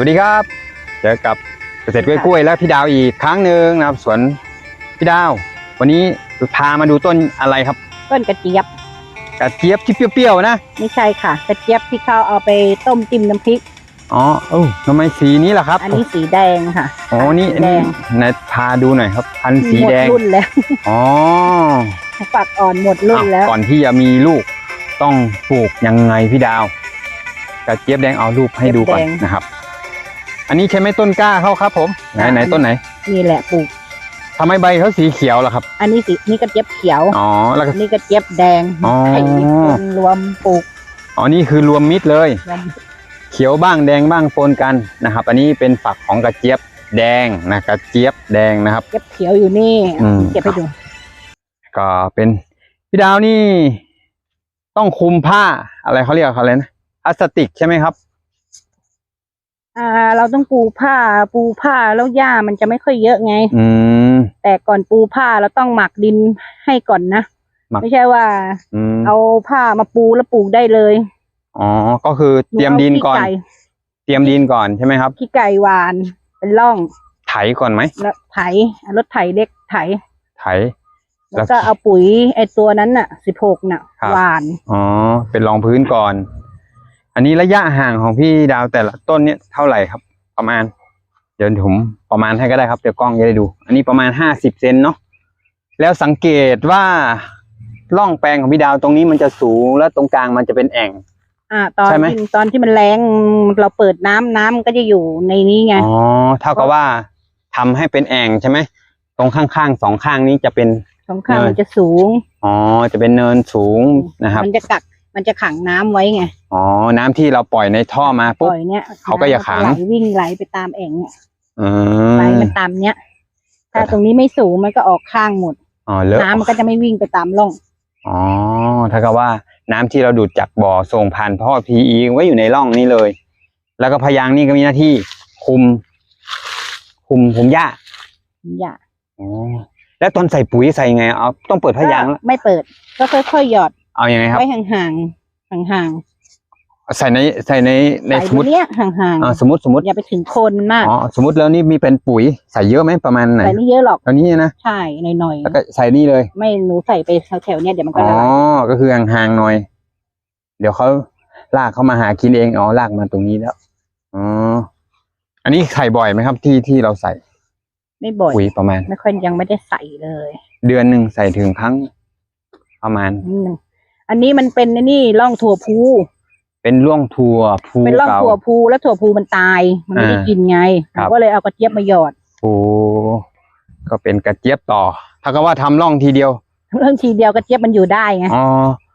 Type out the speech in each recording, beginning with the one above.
วัสดีครับ เจอกับเกษตรกล้วยๆและพี่ดาวอีกครั้งหนึ่งนะครับ สวนพี่ดาว วันนี้พามาดูต้นอะไรครับ ต้นกระเจี๊ยบ กระเจี๊ยบที่เปรี้ยวๆนะ ไม่ใช่ค่ะ กระเจี๊ยบที่เขาเอาไปต้มจิ้มน้ำพริก อ๋อเออทำไมสีนี้ล่ะครับ อันนี้สีแดงค่ะอ๋อนี่สีอันแดนี้งไหนพาดูหน่อยครับ พันธุ์สีแดงหมดรุ่นแล้ว อ๋อฝักอ่อนหมดรุ่นแล้วอ้าวก่อนที่จะมีลูกต้องปลูกยังไงพี่ดาว กระเจี๊ยบแดงเอารูปให้ดูก่อนนะครับ อันนี้ใช่ไหมต้นกล้าเขาครับ ผมไหนไหนต้นไหนนี่แหละปลูกทำไมใบเขาสีเขียวล่ะครับ อันนี้สีนี่กระเจี๊ยบเขียวอ๋อแล้วก็อันนี่กระเจี๊ยบแดงอ๋อ ไข่เป็นรวมปลูกอ๋อนี่คือรวมมิตรเลย รวมเขียวบ้างแดงบ้างปนกันนะครับ อันนี้เป็นฝักของกระเจี๊ยบแดงนะกระเจี๊ยบแดงนะครับกระเจี๊ยบเขียวอยู่นี่อืม เก็บให้ดูก็เป็นพี่ดาวนี่ ต้องคุมผ้าอะไรเขาเรียกอะไรนะพลาสติกใช่ไหมครับ อ่า เราต้องปูผ้า ปูผ้าแล้วหญ้ามันจะไม่ค่อยเยอะไง อืม แต่ก่อนปูผ้าเราต้องหมักดินให้ก่อนนะหมัก ไม่ใช่ว่า อืมเอาผ้ามาปูแล้วปลูกได้เลยอ๋อ ก็คือเตรียมดินก่อนหเาขี้ไเตรียมดินก่อนใช่ไหมครับ ขี้ไก่หวาน เป็นร่องไถก่อนไหม แล้วไถเอารถไถเล็กไถ ไถ แล้วก็เอาปุ๋ยไอตัวนั้นน่ะสิบหกน่ะครับ หวาน อ๋อ เป็นรองพื้นก่อน อันนี้ระยะห่างของพี่ดาวแต่ละต้นเนี่ยเท่าไหร่ครับ ประมาณ เดี๋ยวผมประมาณให้ก็ได้ครับเดี๋ยวกล้องจะได้ดู อันนี้ประมาณห้าสิบเซนเนาะแล้วสังเกตว่าร่องแปลงของพี่ดาวตรงนี้มันจะสูงแล้วตรงกลางมันจะเป็นแอ่ง อ่า ตอนใช่ไหม ที่ตอนที่มันแรงเราเปิดน้ำน้ำก็จะอยู่ในนี้ไง อ๋อเท่ากับว่าทำให้เป็นแอ่งใช่ไหมตรงข้างๆสองข้างนี้จะเป็น สองข้างเนินมันจะสูง อ๋อจะเป็นเนินสูงนะครับ มันจะกัก มันจะขังน้ำไว้ไงอ๋อ น้ำที่เราปล่อยในท่อมาปปุ๊บ ล่อยเนี้ยเขาก็จะขังไหลวิ่งไหลไปตามแอ่งเนี่ยอืไหลมมันตามเนี้ย ถ้าตรงนี้ไม่สูงมันก็ออกข้างหมด อ๋อเลอะน้ำมันก็จะไม่วิ่งไปตามร่อง อ๋อถ้ากับว่าน้ำที่เราดูดจากบ่อส่งผ่านท่อ PE ไว้อยู่ในร่องนี้เลย แล้วก็พยางค์นี่ก็มีหน้าที่คุม คุมคุมหญ้าอย่าอ๋อแล้วตอนใส่ปุ๋ยใส่ไงเอาต้องเปิดพยางค์แล้วไม่เปิด ก็ค่อยๆหยอด เอายังไงครับ ไว้ห่างๆห่างใส่ในใส่ในๆในใส่สมมติเนี้ยห่างอ่าสมมติสมมติๆอย่าไปถึงโคนมันมากอ๋อสมมติแล้วนี่มีเป็นปุ๋ยใส่เยอะไหมประมาณไหนใส่ไม่เยอะหรอกตอนนี้นะใช่หน่อยแล้วก็ใส่นี่เลย ๆไม่หนูใส่ไปแถวๆเนี้ยเดี๋ยวมันก็อ๋อ ละลายก็คือห่างๆหน่อย เดี๋ยวเขาลากเขามาหากินเอง อ๋อ ลากมาตรงนี้แล้ว อ๋อ อันนี้ใส่บ่อยไหมครับ ที่ที่เราใส่ไม่บ่อยปุ๋ยประมาณ ไม่ค่อยยังไม่ได้ใส่เลยเดือนหนึ่งใส่ถึงครั้ง ประมาณนิดนึง อันนี้มันเป็นไอ้นี่ร่องถั่วพูเป็นร่วงทัวภูเป็นร่องเก่าถั่วพูแล้วถั่วพูมันตาย มันไม่ได้อ่ากินไงครับก็เลยเอากระเจี๊ยบมาหยอดโอ้ก็เป็นกระเจี๊ยบต่อ ถ้าก็ว่าทำร่องทีเดียวเรื่องทีเดียวกระเจี๊ยบมันอยู่ได้ไงอ๋อ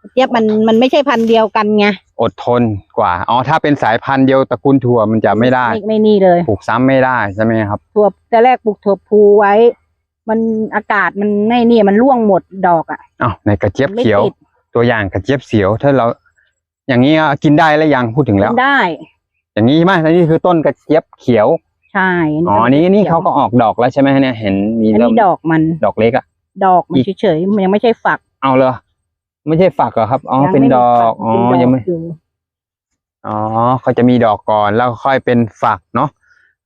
กระเจี๊ยบมันมันไม่ใช่พันธุ์เดียวกันไงอดทนกว่าอ๋อถ้าเป็นสายพันธุ์เดียวตระกูลถั่วมันจะไม่ได้ไม่นี่เลยปลูกซ้ำไม่ได้ใช่ไหมครับถั่วแต่แรกปลูกถั่วพูไว้ มันอากาศมันไม่นี่มันร่วงหมดดอกอะอ้าวในกระเจี๊ยบมันไม่เขียว ติดตัวอย่างกระเจี๊ยบเขียว ถ้าเรา อย่างนี้ก็กินได้แล้วยังพูดถึงแล้วมันได้ อย่างนี้ใช่ไหมแล้วนี่คือต้นกระเจี๊ยบเขียว ใช่อ๋อก็นี่นี่ขียวเขาก็ออกดอกแล้วใช่ไหมเนี่ยเห็นมีอันเริ่มนี้ดอกมันดอกเล็กอะดอกมันอีกเฉยๆมันยังไม่ใช่ฝัก เอาเลยไม่ใช่ฝักเหรอครับอ๋อยังเป็นไม่มีดอฝักอ๋อเป็นดยังกไม่ อยู่อ๋อเขาจะมีดอกก่อนแล้วค่อยเป็นฝักเนาะ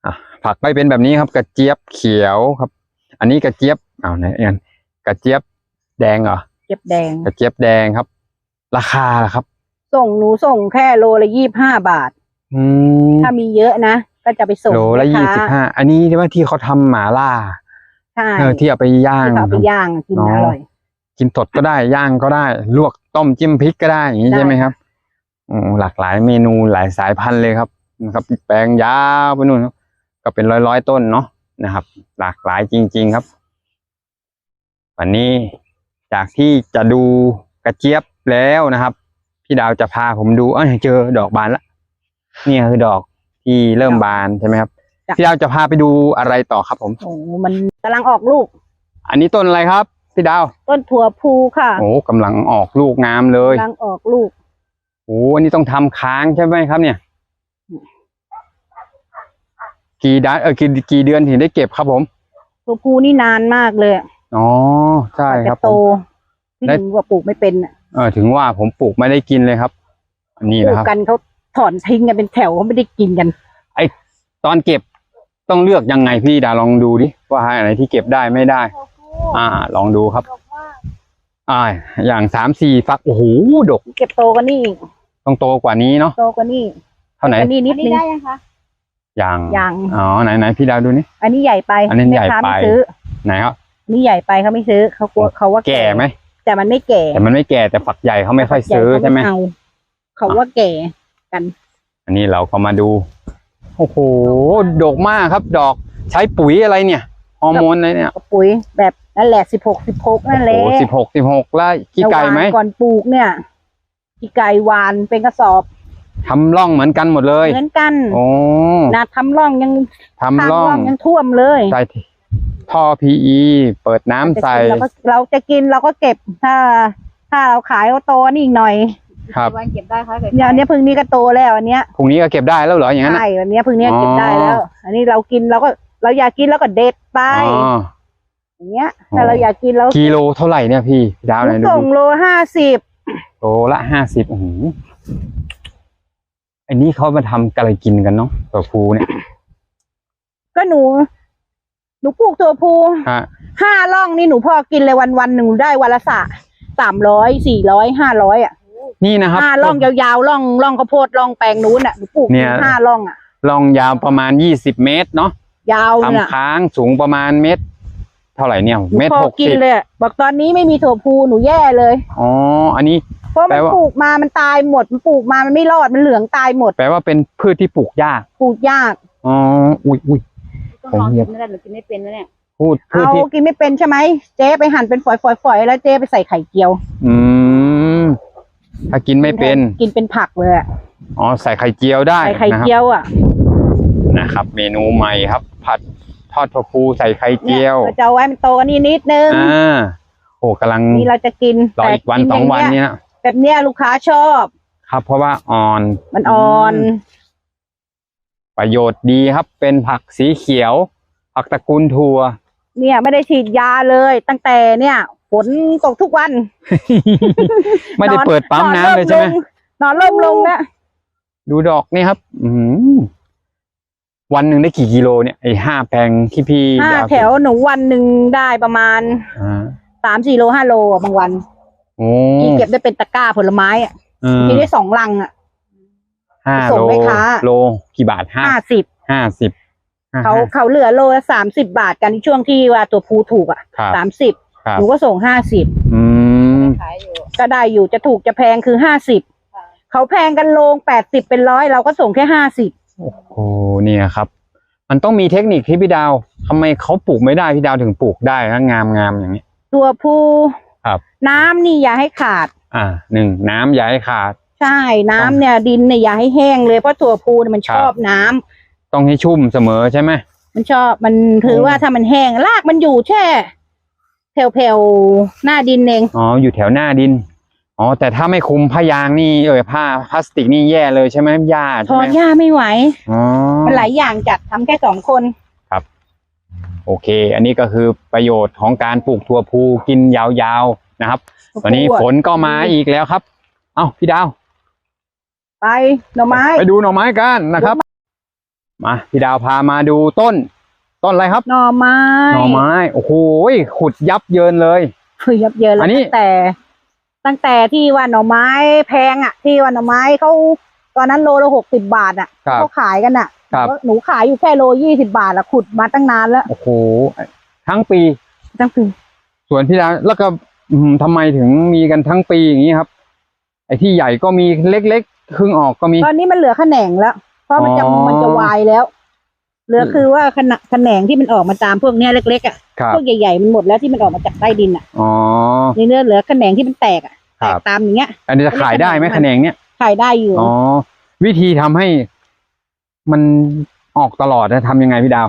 อะฝักไม่เป็นแบบนี้ครับ กระเจี๊ยบเขียวครับ อันนี้กระเจี๊ยบเอาไหนอันกระเจี๊ยบแดงเหรอ เจี๊ยบแดง กระเจี๊ยบแดงครับ ราคาล่ะครับ ส่งหนูส่งแค่โลละยี่บห้าบาท อืมถ้ามีเยอะนะ ก็จะไปส่งโลละแม่ยี่ค้าสิบห้าอันนี้ที่ว่าที่เขาทำหมาล่าใช่เออที่เอาไปย่างที่เขาเอาไปครับย่างกินอ๋ออร่อย กินสดก็ได้ย่างก็ได้ ลวกต้มจิ้มพริกก็ได้อย่างนี้ได้ ใช่ไหมครับโอ้หลากหลายเมนูหลายสายพันธุ์เลยครับนะครับแปลงยาวไปนู่นครับก็เป็นร้อยร้อยๆต้นเนาะนะครับ หลากหลายจริง ๆครับ วันนี้ จากที่จะดูกระเจี๊ยบแล้วนะครับ พี่ดาวจะพาผมดูเอ้ยเจอดอกบานละนี่คือดอกที่เริ่มบานใช่ไหมครับจ้ะ พี่ดาวจะพาไปดูอะไรต่อครับ ผม โอ้มันกำลังออกลูก อันนี้ต้นอะไรครับ พี่ดาวต้นถั่วพูค่ะโอ้กำลังออกลูกงามเลยกำลังออกลูก โอ้อันนี้ต้องทำค้างใช่ไหมครับ เนี่ย กี่เดือนเออกี่กี่เดือนถึงได้เก็บครับผม ถั่วพูนี่นานมากเลยอ๋ อใช่กว่าครับจะโตผมที่ได้ถึงว่าปลูกไม่เป็นน่ะเออถึงว่าผมปลูกไม่ได้กินเลยครับอันนี้ปลูนะกครับ กันเขาถอนทิ้งกันเป็นแถวเขาไม่ได้กินกันตอนเก็บต้องเลือกยังไงพี่ดาลองดูดิว่าอะไรที่เก็บได้ไม่ได้ อ่า ลองดูครับ อ่า อย่างสามสี่ฟักโอ้โหดกเก็บโตกว่านี่อีกต้องโตกว่านี้เนาะโตกว่านี่เท่าไหนกว่านี่นิดนึง อย่างยังอ๋อไหนไหนพี่ดาวดูนี่ อันนี้ใหญ่ไปอันนี้ใหญ่แม่ค้าไปไม่ซื้อไหนครับอั นนี้ใหญ่ไปเขาไม่ซื้อเขากลัวเขาว่าแก่ไหมแต่มันไม่แก่ แต่มันไม่แก่แต่ฝักใหญ่เขาไม่ค่อยซื้อใช่ไหมเขาเอาเขาว่าแก่กัน อันนี้เราก็มาดู โอ้โหดกมากครับ ดอกใช้ปุ๋ยอะไรเนี่ยฮอร์โมนอะไรเนี่ยกระปุ๋ยแบบนั่นแหละสิบหกสิบหกนั่นแหละโอ้สิบหกสิบหกแล้วขี้ไก่ไหมแต่วานก่อนปลูกเนี่ยขี้ไก่หวานเป็นกระสอบทำร่องเหมือนกันหมดเลย เหมือนกัน โอ้นะทำร่องยังทำร่องยังท่วมเลยใส่ ท่อ PE เปิดน้ำใส่ เราก็เราจะกินเราก็เก็บถ้า ถ้าเราขายก็โตนี่อีกหน่อยครับ วันเก็บได้คะเนี่ยอันเนี้ยพึ่งนี้ก็โตแล้วอันเนี้ยพรุ่งนี้ก็เก็บได้แล้วเหรออย่างนั้นน่ะ ใช่อันเนี้ยพึ่งเนี้ยเก็บได้อ๋อแล้ว อันนี้เรากินเราก็เราอยากกินเราก็เด็ดไปอ๋อ อย่างเงี้ยอ๋อถ้าเราอยากกินเรากิโลเท่าไหร่เนี่ยพี่พี่ดาวไหนดูส่งโลห้าสิบโลละห้าสิบโอ้โหอันนี้เขามาทำกันอะไรกินกันเนาะตัวฟูเนี่ย ก็หนู หนูปลูกตัวภูฮะห้าร่องนี่หนูพอกินเลยวันวันๆหนึ่งได้วันละสะสามร้อยสี่ร้อยห้าร้อยอะนี่นะครับห้าร่องยาวๆร่องร่องข้าวโพดร่องแปลงนู้นอะหนูปลูกเนี่ยห้าร่องอะลองยาวประมาณยี่สิบเมตรเนาะยาวเนี่ยทำค้างสูงประมาณเมตร เท่าไหร่เนี่ยหนูเมตรพอหกกินสิบเลยอะบอกตอนนี้ไม่มีถั่วพูหนูแย่เลยอ๋ออันนี้เพราะแปลมันว่าปลูกมามันตายหมดมันปลูกมามันไม่รอดมันเหลืองตายหมด แปลว่าเป็นพืชที่ปลูกยาก ปลูกยากอ๋ออุ้ยอุ้ย ต้องลองกินไม่ได้หรือกินไม่เป็นนะเนี่ยพูดพืชเอาที่กินไม่เป็นใช่ไหมเจ๊ไปหั่นเป็นฝอยๆๆแล้วเจ๊ไปใส่ไข่เจียว อืมถ้ากินไม่เป็นกินเป็นผักเลยอะอ๋อใส่ไข่เจียวได้ใส่ไข่นะครับเจียวอะนะครับ เมนูใหม่ครับ ผัดทอดถั่วพูใส่ไข่เนี่เจียยวเราจะเอาไว้มันโตกันนี่นิดนึงอ่าโอ้กำลังนี่เราจะกินรออีกวันแต่สองวันย่าเนี้เยนะแบบเนี้ยลูกค้าชอบ ครับ เพราะว่าอ่อนมันอ่อน ประโยชน์ดีครับ เป็นผักสีเขียว ผักตระกูลถั่ว เนี่ยไม่ได้ฉีดยาเลย ตั้งแต่เนี่ยฝนตกทุกวัน ไม่ได้นอนเปิดปั๊มนอนน้ำเลยใช่ไหมมงนอนเริ่มลงแล้วดูดอกนี่ครับอืมวันหนึ่งได้กี่กิโลเนี่ยไอ้ห้าแปลงที่พี่ห้าดาวแถวหนูวันหนึ่งได้ประมาณอ่าสามสี่โลห้าโลอะบางวันโอ้ที่เก็บได้เป็นตะกร้าผลไม้อะอืมมีได้สองลังอะ ห้าส่งโลแม่ค้าโลกี่บาทห้าห้าสิบห้าสิบห้เขาเขาเหลือโลละสามสิบบาทกันในช่วงที่ว่าตัวภูถูกอะครับสามสิบครับหนูก็ส่งห้าสิบอืมขายอยู่ก็ได้อยู่จะถูกจะแพงคือห้าสิบค่ะเขาแพงกันโลงแปดสิบเป็นร้อยเราก็ส่งแค่ห้าสิบโอ้เนี่ยครับ มันต้องมีเทคนิคที่พี่ดาวทำไมเขาปลูกไม่ได้พี่ดาวถึงปลูกได้นะงามงามอย่างนี้ ตัวภูครับ น้ำนี่อย่าให้ขาด อ่าหนึ่งน้ำอย่าให้ขาด ใช่น้ำเนี่ยดินเนี่ยอย่าให้แห้งเลยเพราะถั่วพูเนี่ยมันครัชบอบน้ำต้องให้ชุ่มเสมอใช่ไหม มันชอบมันถือโอ้ว่าถ้ามันแห้งรากมันอยู่แช่แผ่วๆหน้าดินเอง อ๋อ อยู่แถวหน้าดิน อ๋อ แต่ถ้าไม่คุมผ้ายางนี่เออผ้าพลาสติกนี่แย่เลยใช่ไหมหญ้าทใช่อไหมหญ้าไม่ไหว อ๋อ มันหลายอย่างจัดทำแค่สองคน โอเค อันนี้ก็คือประโยชน์ของการปลูกถั่วพูกินยาวๆนะครับ ตอนนี้ฝนก็มาอีกแล้วครับ เอ้าพี่ดาว ไปหน่อไม้ ไปดูหน่อไม้กันนะครับ มาพี่ดาวพามาดูต้น ต้นอะไรครับ หน่อไม้ หน่อไม้ โอ้โหขุดยับเยินเลยคือยับเยินแล้อัวนนี้ตั้งแต่ ตั้งแต่ที่ว่าหน่อไม้แพงอะ ที่ว่าหน่อไม้เขาตอนนั้นโลละหกสิบบาทอะครับเขาขายกันอะครับหนูขายอยู่แค่โลยี่สิบาทละขุดมาตั้งนานแล้ว โอ้โห ทั้งปีตั้งปี ส่วนพี่ดาวแล้วก็อืมทำไมถึงมีกันทั้งปีอย่างนี้ครับ ไอ้ที่ใหญ่ก็มีเล็ก ๆครึ่งออกก็มี ตอนนี้มันเหลือแขนงแล้ว เพราะมันจะอ๋อ มันจะวายแล้ว เหลือคือว่าขนาแขนงที่มันออกมาตามพวกเนี้ยเล็กๆอะครับ พวกใหญ่ๆมันหมดแล้วที่มันออกมาจากใต้ดินอะอ๋อนี่เนื้อเหลือแขนงที่มันแตกอะคแตรักบตามอย่างเงี้ย อันนี้จะขายได้ไหมอันนี้แขนงเนี่ยขายได้อยู่ อ๋อ วิธีทำให้มันออกตลอดนะทำยังไงพี่ดาว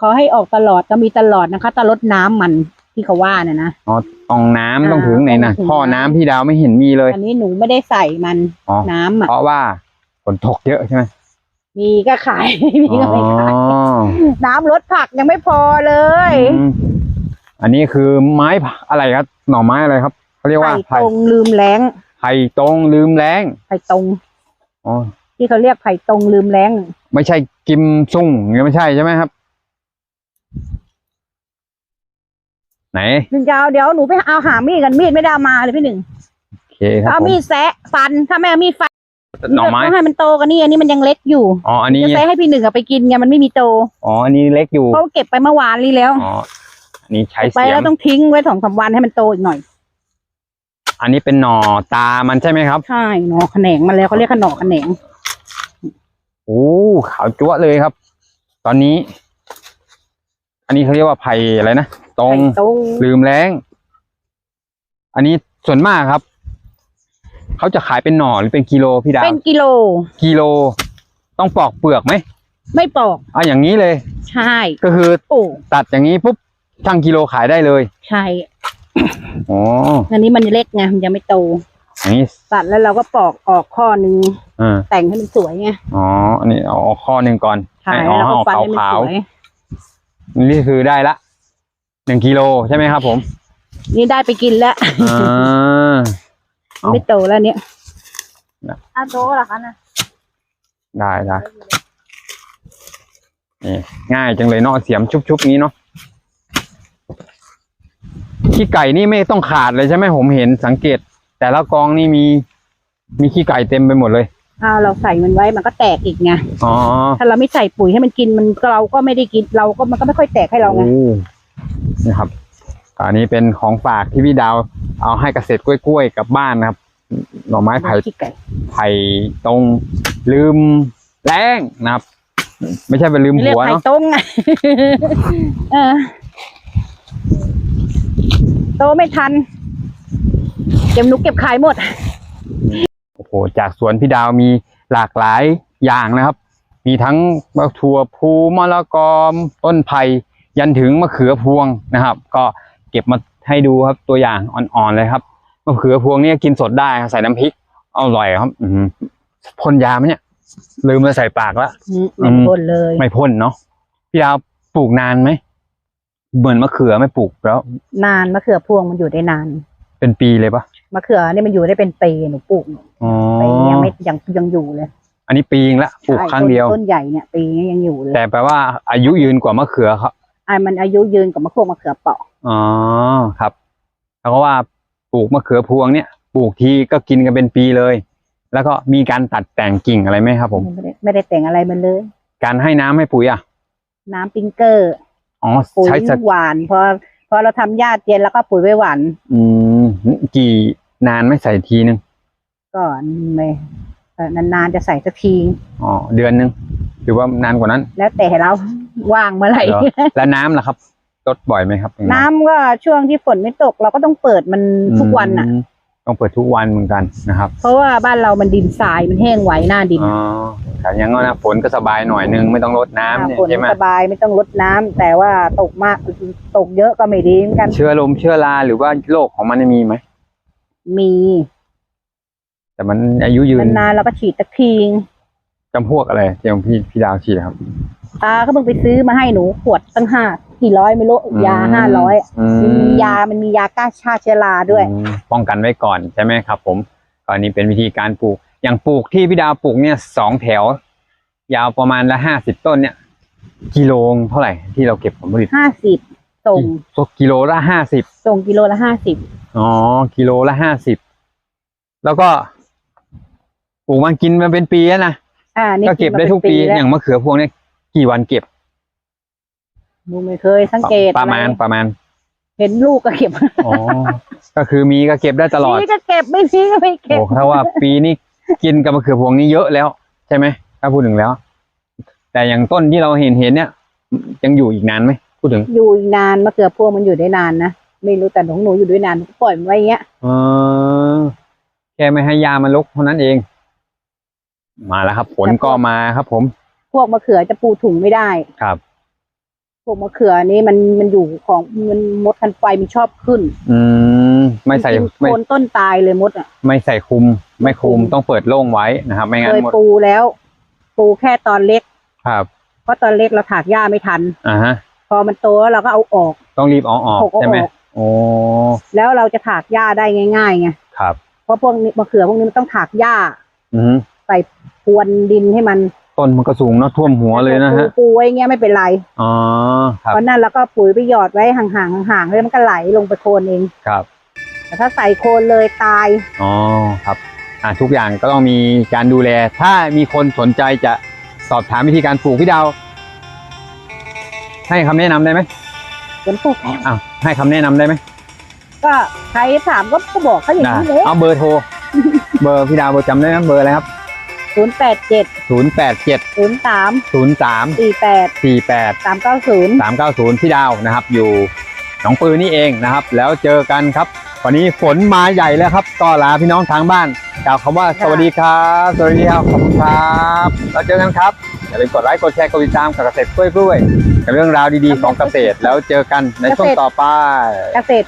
ขอให้ออกตลอดก็มีตลอดนะคะตลดน้ำมันที่เขาว่าน่ะนะ อ๋อ ตองน้ำอ่าต้องถึงไหนนะต้องถึงท่อน้ำน้ำพี่ดาวไม่เห็นมีเลย อันนี้หนูไม่ได้ใส่มันอ๋อ น้ำอะเพราะว่าฝนตกเยอะใช่ไหมมีก็ขายไม่มีก็ไม่ขายอ๋อน้ำลดผักยังไม่พอเลย อืมอันนี้คือไม้อะไรครับ หน่อไม้อะไรครับเขาเรียกว่าไผ่ไผ่ตรงลืมแรงไผ่ตรงลืมแรงไผ่ตรง อ๋อที่เขาเรียกไผ่ตรงลืมแรงไม่ใช่กิมซุ่งยังไม่ใช่ใช่ไหมครับ ไหนถึงจะเอาเดี๋ยวหนูไปเอาหามีดกันมีดไม่ได้เอามาเลยพี่หนึ่งโอเคครับเอาผมมีดแซะฟันถ้าไม่เอามีดฟันหน่อไม้ต้องให้มันโตกันนี่อันนี้มันยังเล็กอยู่อ๋ออันนี้จะแซะให้พี่หนึ่งเอาไปกินไงมันไม่มีโตอ๋ออันนี้เล็กอยู่เขาเก็บไปเมื่อวานนี้แล้วอ๋ออันนี้ใช้ไปเสียแล้วมต้องทิ้งไว้สองสามวันให้มันโตอีกหน่อยอันนี้เป็นหน่อตามันใช่ไหมครับใช่หนอแขนงมาแล้วเขาเรียกขนอแขนงโอ้ขาวจั๊วะเลยครับ ตอนนี้ อันนี้เขาเรียกว่าไผ่อะไรนะ ตรงไผ่ตรง ลืมแรงอันนี้ส่วนมากครับ เขาจะขายเป็นหน่อหรือเป็นกิโลพี่ดาวเป็นกิโล กิโล ต้องปอกเปลือกไหมไม่ปอกเอาอย่างนี้เลย ใช่ก็คือโอ้ตัดอย่างนี้ปุ๊บช่างกิโลขายได้เลยใช่อ๋ออันนี้มันเล็กไงมันยังไม่โตอย่างนี้ตัดแล้วเราก็ปอกออกข้อหนึ่งอ่าแต่งให้มันสวยไงอ๋ออันนี้เอาเอาข้อหนึ่งก่อนใช่ให้แล้วเอาเราก็ออกฟันให้มันขาวสวย ๆนี่คือได้ละ หนึ่งกิโลใช่ไหมครับ ผมนี่ได้ไปกินแล้วอ่า เอา ไม่โตแล้วเนี่ยอาโตเหรอคะน่ะได้ได้นี่ง่ายจังเลยเนาะเสียมชุบๆนี้เนาะขี้ไก่นี่ไม่ต้องขาดเลยใช่ไหมผมเห็นสังเกต แต่ละกองนี่มี มีขี้ไก่เต็มไปหมดเลยเอาเราใส่มันไว้มันก็แตกอีกไงอ๋อถ้าเราไม่ใส่ปุ๋ยให้มันกินมันเราก็ไม่ได้กินเราก็มันก็ไม่ค่อยแตกให้เราไงโอ้ นี่ครับ อันนี้เป็นของฝากที่พี่ดาวเอาให้เกษตรกล้วยๆกลับบ้านนะครับ หน่อไม้ไผ่ขี้ไก่ไผ่ตรงลืมแรงนะครับ ไม่ใช่เป็นลืมเรียกหัวไผ่เนาะตรงไงเออโตไม่ทันเก็บหนุกเก็บขายหมด โอ้โห จากสวนพี่ดาวมีหลากหลายอย่างนะครับ มีทั้งมะถั่วพูมะละกอมต้นไผ่ ยันถึงมะเขือพวงนะครับ ก็เก็บมาให้ดูครับตัวอย่างอ่อนๆเลยครับมะเขือพวงเนี่ยกินสดได้ครับใส่น้ำพริกอร่อยครับ อืมพ่นยาไหมเนี่ย ลืมมาใส่ปากแล้วอืมไม่พ้นเลย ไม่พ่นเนาะพี่ดาวปลูกนานไหมเหมือนมะเขือไม่ปลูกแล้ว นานมะเขือพวงมันอยู่ได้นาน เป็นปีเลยปะมะเขือเนี่ยมันอยู่ได้เป็นปีหนูปลูกอ๋อปียังไม่ยังยังอยู่เลย อันนี้ปีงละปลูกใช่ครั้งเดียวต้นต้นใหญ่เนี่ยปีนี้ยังอยู่เลยแต่แปลว่าอายุยืนกว่ามะเขือครับ อ่ามันอายุยืนกว่า มะพวงมะเขือเปราะอ๋อครับแล้วก็ว่าปลูกมะเขือพวงเนี่ยปลูกทีก็กินกันเป็นปีเลย แล้วก็มีการตัดแต่งกิ่งอะไรไหมครับ ผมไม่ได้ไม่ได้แต่งอะไรมันเลย การให้น้ำให้ปุ๋ยอะ น้ำปิงเกอร์อ๋อปุ๋ยใช้สักหวานพอพอเราทำหญ้าเย็นแล้วก็ปุ๋ยไว้หวานอืมกี่นานไม่ใส่ทีนึงก่อนไม่เอ่อนานๆจะใส่สักทีอ๋อเดือนนึงหรือว่านานกว่านั้น แล้วแต่เรา ว่างเมื่อไหร่เหรอแล้วน้ำล่ะครับลดบ่อยไหมครับ น้ำก็ช่วงที่ฝนไม่ตกเราก็ต้องเปิดมันทุกวันอะมต้องเปิดทุกวันเหมือนกันนะครับ เพราะว่าบ้านเรามันดินทรายมันแห้งไวหน้าดินอ๋อแต่อยังงั้นนะฝนก็สบายหน่อยนึงไม่ต้องรดน้ำเนี่ยฝนใช่ไหมสบายไม่ต้องรดน้ำแต่ว่าตกมากตกเยอะก็ไม่ดีเหมือนกัน เชื้อลมเชื้อราหรือว่าโรคของมันเนี่ยมีไหมมี แต่มันอายุยืนนานๆเราก็ฉีดตะที จำพวกอะไรที่ของพี่พี่ดาวฉีดครับตาก็เพิ่งไปซื้อมาให้หนูขวดตั้งห้ากี่ร้อยไม่รู้ยาห้าร้อยอืมันมียามันมียาฆ่าชาเชื้อราด้วย อืมป้องกันไว้ก่อนใช่ไหมครับ ผมก็อันนี้เป็นวิธีการปลูก อย่างปลูกที่พี่ดาวปลูกเนี่ยสองแถว ยาวประมาณละห้าสิบต้นเนี่ย กิโลเท่าไหร่ที่เราเก็บผลผลิตห้าสิบส่งกิโลละห้าสิบ ส่งกิโลละห้าสิบอ๋อ กิโลละห้าสิบ แล้วก็ปลูกมากินมาเป็นปีแล้วนะ อ่านี่ก็เก็บได้ทุกปีแล้วอย่างมะเขือพวงเนี่ยกี่วันเก็บหนูไม่เคยสังเกตประมาณอไประมาณ เห็นลูกก็เก็บอ๋อก็คือมีก็เก็บได้ตลอดนี่ก็เก็บไม่มีก็ไม่เก็บโอ้ถ้าว่าปีนี้กินกับมะเขือพวงนี่เยอะแล้ว ใช่ไหมถ้าพูดถึงแล้ว แต่อย่างต้นที่เราเห็นเห็นเนี่ย ยังอยู่อีกนานไหมพูดถึง อยู่อีกนานมะเขือพวงมันอยู่ได้นานนะไม่รู้แต่ของหนูอยู่ด้วยนานปล่อยมันไว้อย่างเงี้ยเออแค่ไม่ให้ยามันลกเท่านั้นเอง มาแล้วครับ ผลก็มาครับ ผม พวกมะเขือจะปูถุงไม่ได้ครับ พวกมะเขือนี้มันมันอยู่ของมันมดคันไฟมันชอบขึ้น อืมไม่ใส่จริงๆไม่โคนต้นตายเลยมดอะ ไม่ใส่คุมไม่คุม ไม่คุมต้องเปิดโล่งไว้นะครับ ไม่งั้เคนยหมดปูแล้ว ปูแค่ตอนเล็ก ครับ เพราะตอนเล็กเราถากหญ้าไม่ทันอ่าฮะ พอมันโตแล้วเราก็เอาออก ต้องรีบเอาออกหกเอาใช่ไหมออกโอ้แล้วเราจะถากหญ้าได้ง่ายๆไงครับ เพราะพวกนี้มะเขือพวกนี้มันต้องถากหญ้า อืม ใส่พรวนดินให้มันต้นมันก็สูงเนาะท่วมหัวเลยนะฮะปูๆไว้เงี้ยไม่เป็นไรอ๋อครับเพราะนั้นแล้วก็ปุ๋ยไปหยอดไว้ห่างๆห่างๆแล้วมันก็ไหลลงไปโคลนเองครับ แต่ถ้าใส่โคลนเลยตายอ๋อครับอ่าทุกอย่างก็ต้องมีการดูแล ถ้ามีคนสนใจจะสอบถามวิธีการปลูกพี่ดาวให้คำแนะนำได้ไหมฝนตกแล้วอ้าวให้คำแนะนำได้ไหมก็ใครถามก็ก็บอกเขาอย่างได้นี้เลยเอาเบอร์โทร เบอร์พี่ดาวเบอร์จำได้ไหมเบอร์อะไรครับ ศูนย์แปดเจ็ดศูนย์แปดเจ็ดศูนย์สามศูนย์สามสี่แปดสี่แปดสามเก้าศูนย์สามเก้าศูนย์พี่ดาวนะครับ อยู่หนองปือนี่เองนะครับ แล้วเจอกันครับ วันนี้ฝนมาใหญ่แล้วครับก็ลาพี่น้องทางบ้านกล่าวคำว่าสวัสดีครับสวัสดีครับขอบคุณครับเราเจอกันครับอย่าลืมกดไลค์กดแชร์กดติดตามกับเกษตรกล้วยๆกับเรื่องราวดีๆของเกษตรแล้วเจอกันในช่วงต่อไปเกษตร